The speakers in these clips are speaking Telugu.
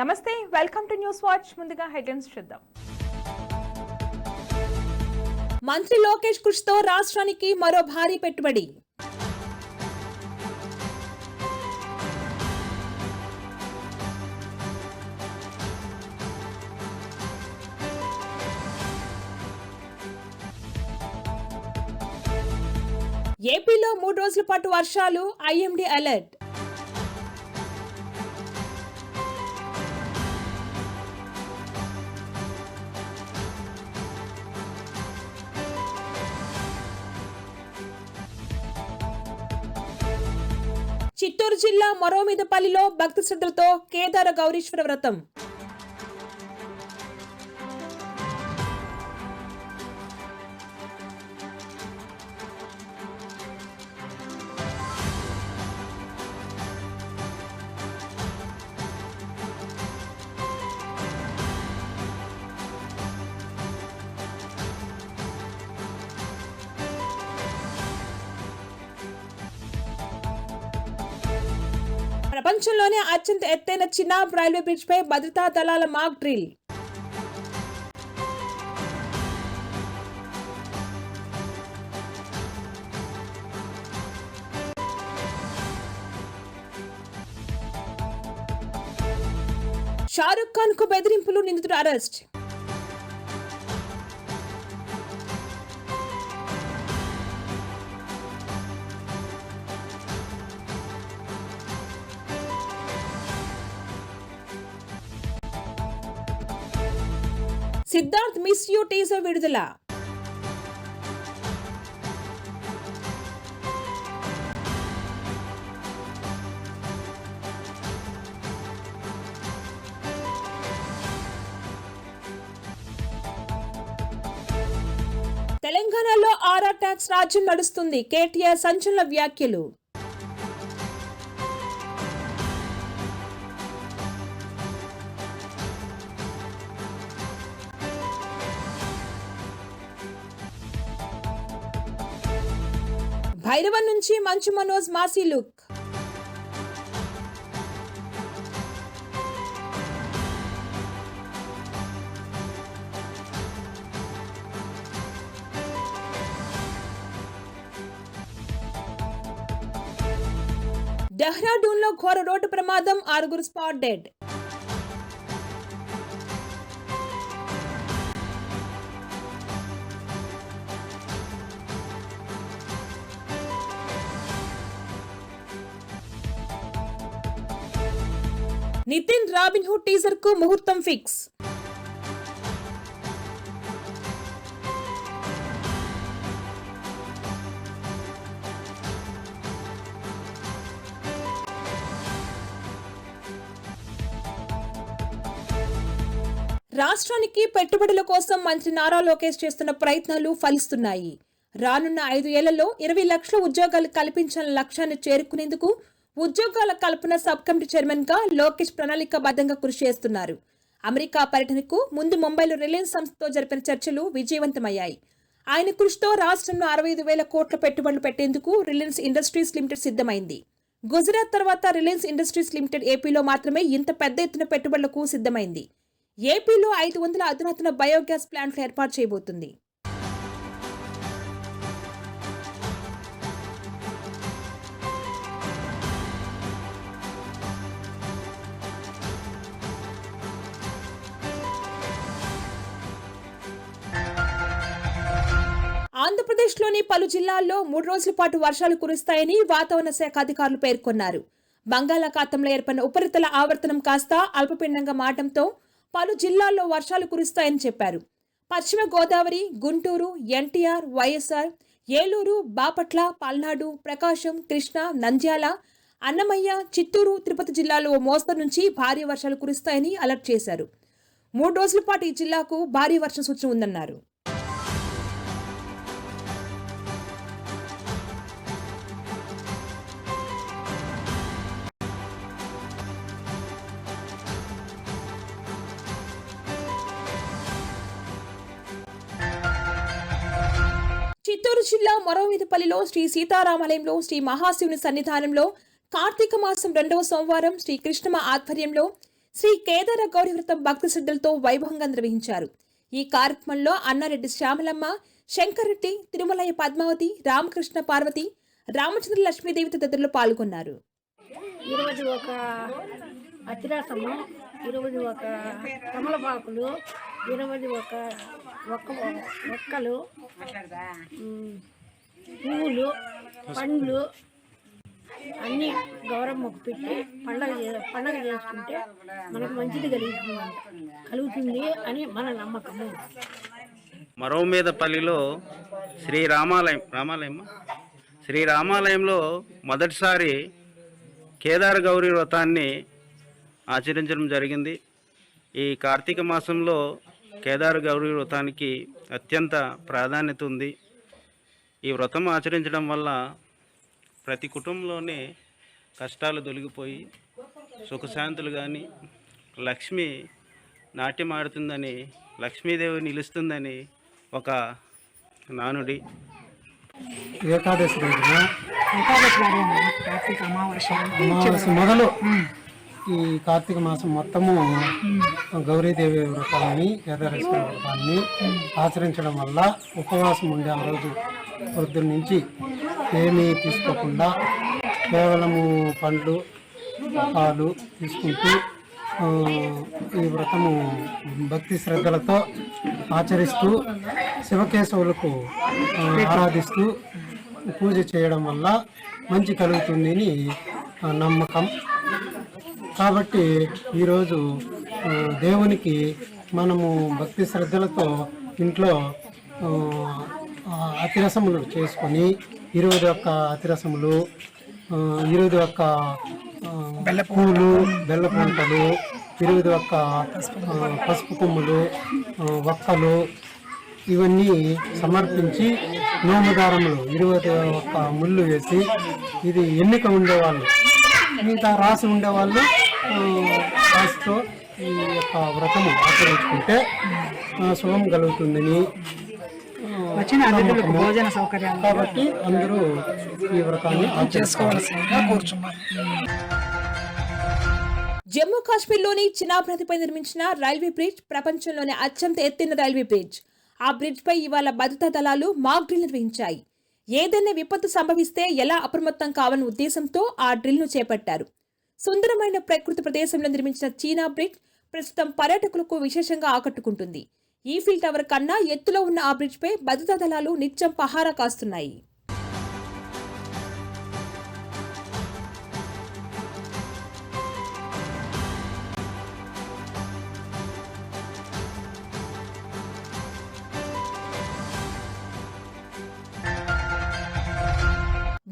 నమస్తే వెల్కమ్ టు న్యూస్ వాచ్ ముందుగా హెడ్లైన్స్ చూద్దాం. మంత్రి లోకేష్ కృషితో రాష్ట్రానికి మరో భారీ పెట్టుబడి. ఏపీలో మూడు రోజుల పాటు వర్షాలు ఐఎండీ అలర్ట్. చిత్తూరు జిల్లా మరోమిదపల్లిలో భక్తి శ్రద్ధలతో కేదార గౌరీశ్వర వ్రతం. ప్రపంచంలోనే అత్యంత ఎత్తైన చిన్నాబ్ రైల్వే బ్రిడ్జ్ పై భద్రతా దళాల మాక్ డ్రిల్. షారుఖ్ ఖాన్కు బెదిరింపులు నిందితుడు arrest. Siddharth miss you teaser విడుదల. తెలంగాణలో ఆర్ఆర్ ట్యాక్స్ రాజ్యం నడుస్తుంది. కేటీఆర్ సంచలన వ్యాఖ్యలు. భైరవన్ నుంచి మంచు మనోజ్ మాసీ లుక్. డెహ్రాడూన్లో ఘోర రోడ్డు ప్రమాదం ఆరుగురు స్పాట్ డెడ్ నితిన్ రాబిన్హుడ్ టీజర్కు ముహూర్తం ఫిక్స్. రాష్ట్రానికి పెట్టుబడుల కోసం మంత్రి నారా లోకేష్ చేస్తున్న ప్రయత్నాలు ఫలిస్తున్నాయి. రానున్న ఐదు ఏళ్ళలో ఇరవై లక్షల ఉద్యోగాలు కల్పించాలన్న లక్ష్యాన్ని చేరుకునేందుకు ఉద్యోగాల కల్పన సబ్ కమిటీ చైర్మన్గా లోకేష్ ప్రణాళికాబద్ధంగా కృషి చేస్తున్నారు. అమెరికా పర్యటనకు ముందు ముంబైలో రిలయన్స్ సంస్థతో జరిపిన చర్చలు విజయవంతమయ్యాయి. ఆయన కృషితో రాష్ట్రంలో అరవై ఐదు వేల కోట్ల పెట్టుబడులు పెట్టేందుకు రిలయన్స్ ఇండస్ట్రీస్ లిమిటెడ్ సిద్ధమైంది. గుజరాత్ తర్వాత రిలయన్స్ ఇండస్ట్రీస్ లిమిటెడ్ ఏపీలో మాత్రమే ఇంత పెద్ద ఎత్తున పెట్టుబడులకు సిద్ధమైంది. ఏపీలో ఐదు వందల అధునాతన బయోగ్యాస్ ప్లాంట్లు ఏర్పాటు చేయబోతుంది. ఆంధ్రప్రదేశ్లోని పలు జిల్లాల్లో మూడు రోజుల పాటు వర్షాలు కురుస్తాయని వాతావరణ శాఖ అధికారులు పేర్కొన్నారు. బంగాళాఖాతంలో ఏర్పడిన ఉపరితల ఆవర్తనం కాస్త అల్పపిండంగా మారడంతో పలు జిల్లాల్లో వర్షాలు కురుస్తాయని చెప్పారు. పశ్చిమ గోదావరి గుంటూరు ఎన్టీఆర్ వైఎస్ఆర్ ఏలూరు బాపట్ల పల్నాడు ప్రకాశం కృష్ణా నంద్యాల అన్నమయ్య చిత్తూరు తిరుపతి జిల్లాలో ఓ మోస్తరు నుంచి భారీ వర్షాలు కురుస్తాయని అలర్ట్ చేశారు. మూడు రోజుల పాటు ఈ జిల్లాకు భారీ వర్ష సూచన ఉందన్నారు. జిల్లా మరోమిదిపల్లిలో శ్రీ సీతారామాలయంలో శ్రీ మహాశివుని సన్నిధానంలో కార్తీక మాసం రెండవ సోమవారం శ్రీ కృష్ణమ ఆధ్వర్యంలో శ్రీ కేదార గౌరీ భక్తి శ్రద్ధలతో వైభవంగా నిర్వహించారు. ఈ కార్యక్రమంలో అన్నారెడ్డి శ్యామలమ్మ శంకర్రెడ్డి తిరుమలయ్య పద్మావతి రామకృష్ణ పార్వతి రామచంద్ర లక్ష్మీదేవి తదితరులు పాల్గొన్నారు. ఈరోజు ఒక అతిరాసము. ఇరవై ఒక తమలపాకులు ఇరవై ఒక ఒక్క ఒక్కలు పువ్వులు పండ్లు అన్నీ గౌరమ్మకు పెట్టి పండగ పండగ చేసుకుంటే మనకు మంచిది కలుగుతుంది. కలుగుతుంది అని మన నమ్మకము. మరో మీదపల్లిలో శ్రీ రామాలయం రామాలయం శ్రీ రామాలయంలో మొదటిసారి కేదార గౌరీ వ్రతాన్ని ఆచరించడం జరిగింది. ఈ కార్తీక మాసంలో కేదార గౌరీ వ్రతానికి అత్యంత ప్రాధాన్యత ఉంది. ఈ వ్రతం ఆచరించడం వల్ల ప్రతి కుటుంబంలోనే కష్టాలు తొలగిపోయి సుఖశాంతులు కానీ లక్ష్మి నాట్యం ఆడుతుందని లక్ష్మీదేవి నిలుస్తుందని ఒక నానుడి. ఏకాదశి రోజున అమావాస్య మొదలు ఈ కార్తీక మాసం మొత్తము గౌరీదేవి వ్రతాన్ని కేదారేశ్వర వ్రతాన్ని ఆచరించడం వల్ల ఉపవాసం ఉండే ఆ రోజు వృద్ధుల నుంచి ఏమీ తీసుకోకుండా కేవలము పండ్లు పాలు తీసుకుంటూ ఈ వ్రతము భక్తి శ్రద్ధలతో ఆచరిస్తూ శివకేశవులకు ఆరాధిస్తూ పూజ చేయడం వల్ల మంచి కలుగుతుందని నమ్మకం. కాబట్టి ఈరోజు దేవునికి మనము భక్తి శ్రద్ధలతో ఇంట్లో అతిరసములు చేసుకొని ఇరవై ఒక్క అతిరసములు ఇరవై ఒక్క పూలు బెల్ల పంటలు ఇరవై యొక్క పసుపు కొమ్ములు ఒక్కలు ఇవన్నీ సమర్పించి నోముదారములు ఇరవై ఒక్క ముళ్ళు వేసి ఇది ఎన్నిక ఉండేవాళ్ళు. మిగతా రాసి ఉండేవాళ్ళు ఆ, రాసితో ఈ యొక్క వ్రతము ఆచరించుకుంటే ఆ, శుభం కలుగుతుందని వచ్చిన భోజన సౌకర్యం కాబట్టి అందరూ ఈ వ్రతాన్ని చేసుకోవాల్సిందిగా కూర్చున్నారు జమ్మూ కాశ్మీర్లోని చినాబ్ నదిపై నిర్మించిన రైల్వే బ్రిడ్జ్ ప్రపంచంలోనే అత్యంత ఎత్తైన రైల్వే బ్రిడ్జ్. ఆ బ్రిడ్జ్ పై ఇవాళ భద్రతా దళాలు మాక్ డ్రిల్ నిర్వహించాయి. ఏదైనా విపత్తు సంభవిస్తే ఎలా అప్రమత్తం కావాలనే ఉద్దేశంతో ఆ డ్రిల్ను చేపట్టారు. సుందరమైన ప్రకృతి ప్రదేశంలో నిర్మించిన చీనా బ్రిడ్జ్ ప్రస్తుతం పర్యాటకులకు విశేషంగా ఆకట్టుకుంటుంది. ఈఫిల్ టవర్ కన్నా ఎత్తులో ఉన్న ఆ బ్రిడ్జ్పై భద్రతా దళాలు నిత్యం పహారా కాస్తున్నాయి.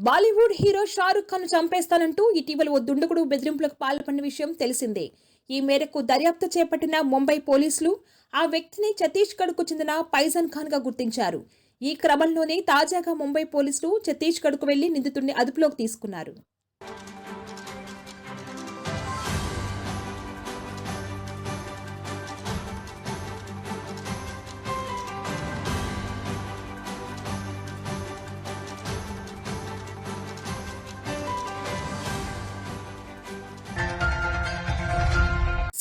బాలీవుడ్ హీరో షారుఖ్ ఖాన్ చంపేస్తానంటూ ఇటీవల ఓ దుండగుడు బెదిరింపులకు పాల్పడిన విషయం తెలిసిందే. ఈ మేరకు దర్యాప్తు చేపట్టిన ముంబై పోలీసులు ఆ వ్యక్తిని ఛత్తీస్గఢ్కు చెందిన పైజన్ ఖాన్గా గుర్తించారు. ఈ క్రమంలోనే తాజాగా ముంబై పోలీసులు ఛత్తీస్గఢ్కు వెళ్ళి నిందితుడిని అదుపులోకి తీసుకున్నారు.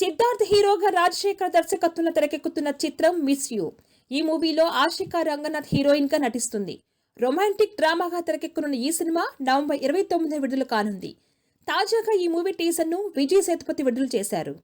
సిద్ధార్థ్ హీరోగా రాజశేఖర్ దర్శకత్వంలో తెరకెక్కుతున్న చిత్రం మిస్ యూ ఈ మూవీలో ఆశికా రంగనాథ్ హీరోయిన్గా నటిస్తుంది. రొమాంటిక్ డ్రామాగా తెరకెక్కనున్న ఈ సినిమా నవంబర్ ఇరవై తొమ్మిది విడుదల కానుంది. తాజాగా ఈ మూవీ టీజర్ను విజయ్ సేతుపతి విడుదల చేశారు.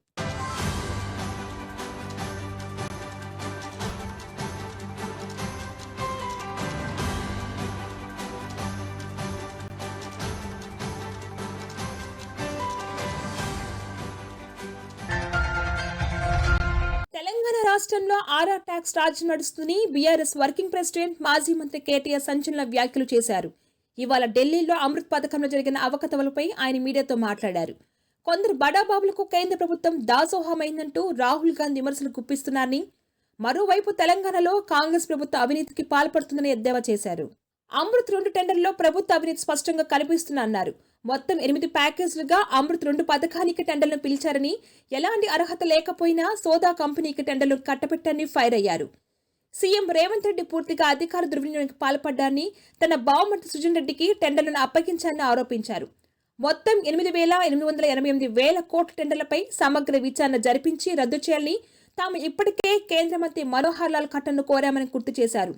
రాష్ట్రంలో ఆర్ఆర్ ట్యాక్స్ రాజ్ నడుస్తుందని బీఆర్ఎస్ వర్కింగ్ ప్రెసిడెంట్ మాజీ మంత్రి కేటీఆర్ సంచలన వ్యాఖ్యలు చేశారు. ఇవాళ ఢిల్లీలో అమృత్ పథకంలో జరిగిన అవకతవలపై ఆయన మీడియాతో మాట్లాడారు. కొందరు బడాబాబులకు కేంద్ర ప్రభుత్వం దాసోహమైందంటూ రాహుల్ గాంధీ విమర్శలు గుప్పిస్తున్నారని మరోవైపు తెలంగాణలో కాంగ్రెస్ ప్రభుత్వ అవినీతికి పాల్పడుతుందని ఎద్దేవా చేశారు. అమృత్ రెండు టెండర్లో ప్రభుత్వ అవినీతి స్పష్టంగా కనిపిస్తుందన్నారు. మొత్తం ఎనిమిది ప్యాకేజీలుగా అమృత్ రెండు పథకానికి టెండర్లను పిలిచారని ఎలాంటి అర్హత లేకపోయినా సోదా కంపెనీకి టెండర్లు కట్టబెట్టని ఫైర్ అయ్యారు. సీఎం రేవంత్ రెడ్డి పూర్తిగా అధికార దుర్వినియోగానికి పాల్పడ్డారని తన బావమర్తి సుజన్ రెడ్డికి టెండర్లను అప్పగించారని ఆరోపించారు. మొత్తం ఎనిమిది వేల ఎనిమిది వందల ఎనభై ఎనిమిది వేల కోట్ల టెండర్లపై సమగ్ర విచారణ జరిపించి రద్దు చేయాలని తాము ఇప్పటికే కేంద్ర మంత్రి మనోహర్ లాల్ ఖట్టర్ను కోరామని గుర్తు చేశారు.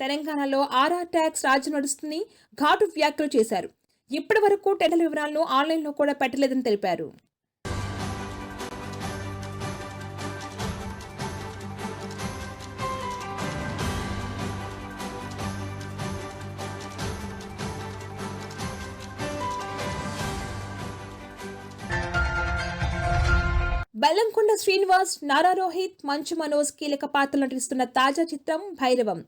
తెలంగాణలో ఆర్ఆర్ ట్యాక్స్ రాజ్యం నడుస్తుంది ఘాటు వ్యాఖ్యలు చేశారు. ఇప్పటి వరకు టెండర్ వివరాలను ఆన్లైన్లో కూడా పెట్టలేదని తెలిపారు. బెల్లంకొండ శ్రీనివాస్ నారా రోహిత్ మంచు మనోజ్ కీలక పాత్రలు నటిస్తున్న తాజా చిత్రం భైరవం.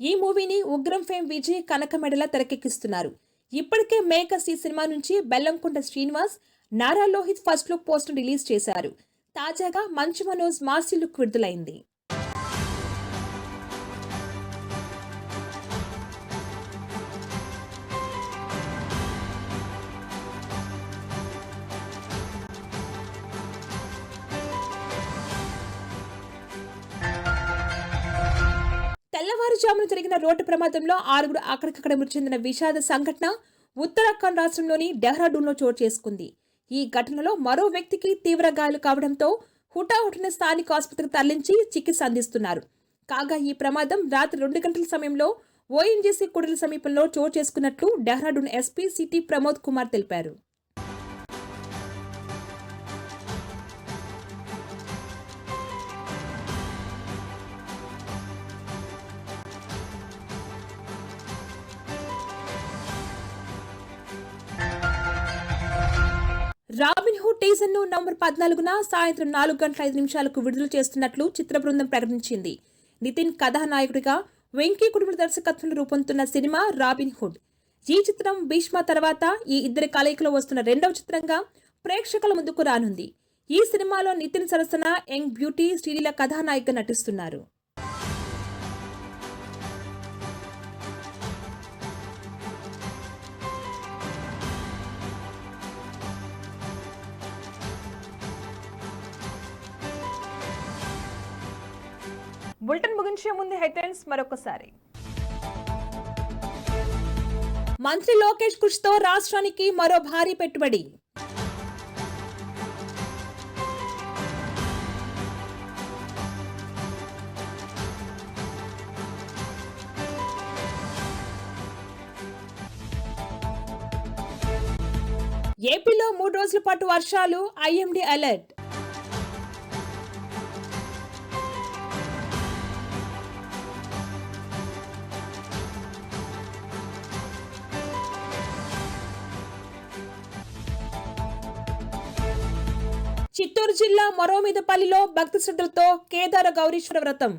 ఈ మూవీని ఉగ్రం ఫేమ్ విజయ్ కనకమెడల తెరకెక్కిస్తున్నారు. ఇప్పటికే మేకర్స్ ఈ సినిమా నుంచి Bellamkonda Srinivas Nara Lohith first look post release చేశారు. తాజాగా మంచు మనోజ్ మాసి లుక్ విడుదలైంది. తెల్లవారుజామున జరిగిన రోడ్డు ప్రమాదంలో ఆరుగురు అక్కడికక్కడ మృతి చెందిన విషాద సంఘటన ఉత్తరాఖండ్ రాష్ట్రంలోని డెహ్రాడూన్లో చోటు చేసుకుంది. ఈ ఘటనలో మరో వ్యక్తికి తీవ్ర గాయాలు కావడంతో హుటాహుటిన స్థానిక ఆసుపత్రికి తరలించి చికిత్స అందిస్తున్నారు. కాగా ఈ ప్రమాదం రాత్రి రెండు గంటల సమయంలో ఓఎన్జీసీ కుడల సమీపంలో చోటు చేసుకున్నట్లు డెహ్రాడూన్ ఎస్పీ సిటీ ప్రమోద్ కుమార్ తెలిపారు. టీజర్ను నవంబర్ పద్నాలుగున సాయంత్రం నాలుగు గంటల ఐదు నిమిషాలకు విడుదల చేస్తున్నట్లు చిత్ర బృందం ప్రకటించింది. నితిన్ కథానాయకుడిగా వెంకీ కుటుంబ దర్శకత్వంలో రూపొందుతున్న సినిమా రాబిన్ హుడ్. ఈ చిత్రం భీష్మ తర్వాత ఈ ఇద్దరి కలయికలో వస్తున్న రెండవ చిత్రంగా ప్రేక్షకుల ముందుకు రానుంది. ఈ సినిమాలో నితిన్ సరసన యంగ్ బ్యూటీ శ్రీలీల కథానాయికగా నటిస్తున్నారు. బులెటిన్ ముగించే ముందు హెడ్లైన్స్ మరొకసారి. మంత్రి లోకేష్ కృషితో రాష్ట్రానికి మరో భారీ పెట్టుబడి. ఏపీలో మూడు రోజుల పాటు వర్షాలు ఐఎండీ అలర్ట్. చిత్తూరు జిల్లా మరోమీదపల్లిలో భక్తి శ్రద్ధలతో కేదార గౌరీశ్వర వ్రతం.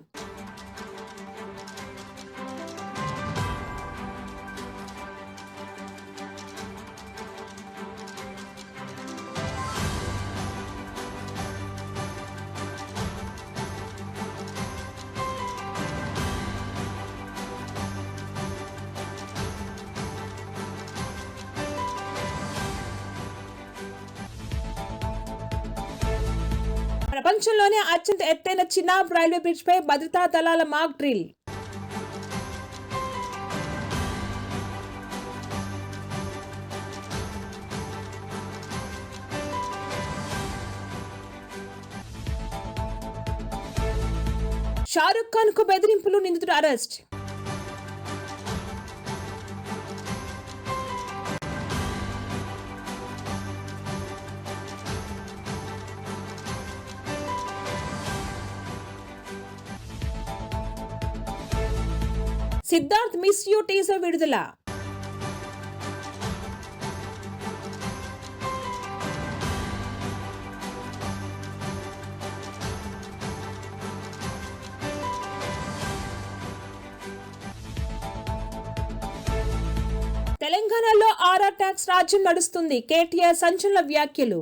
ప్రపంచంలోనే అత్యంత ఎత్తైన చినాబ్ రైల్వే బ్రిడ్జ్ పై భద్రతా దళాల మాక్ డ్రిల్. షారుఖ్ ఖాన్కు బెదిరింపులు నిందితుడు arrest. Siddharth miss you teaser విడుదల. తెలంగాణలో ఆర్ఆర్ ట్యాక్స్ రాజ్యం నడుస్తుంది. కేటీఆర్ సంచలన వ్యాఖ్యలు.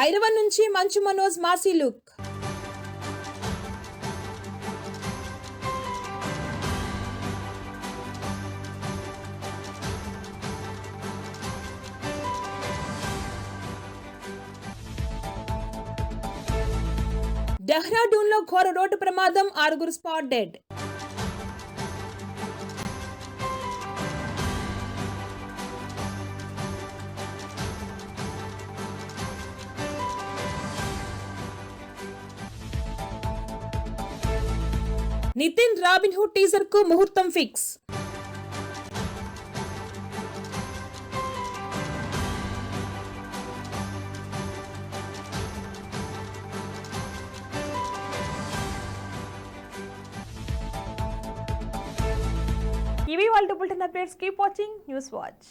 భైరవన్ నుంచి మంచు మనోజ్ మాసీ లుక్. డెహ్రాడూన్లో ఘోర రోడ్డు ప్రమాదం ఆరుగురు spot dead Nithin Robin Hood టీజర్కు ముహూర్తం ఫిక్స్. ఇవి వాళ్ళు bulletin updates. Keep watching news watch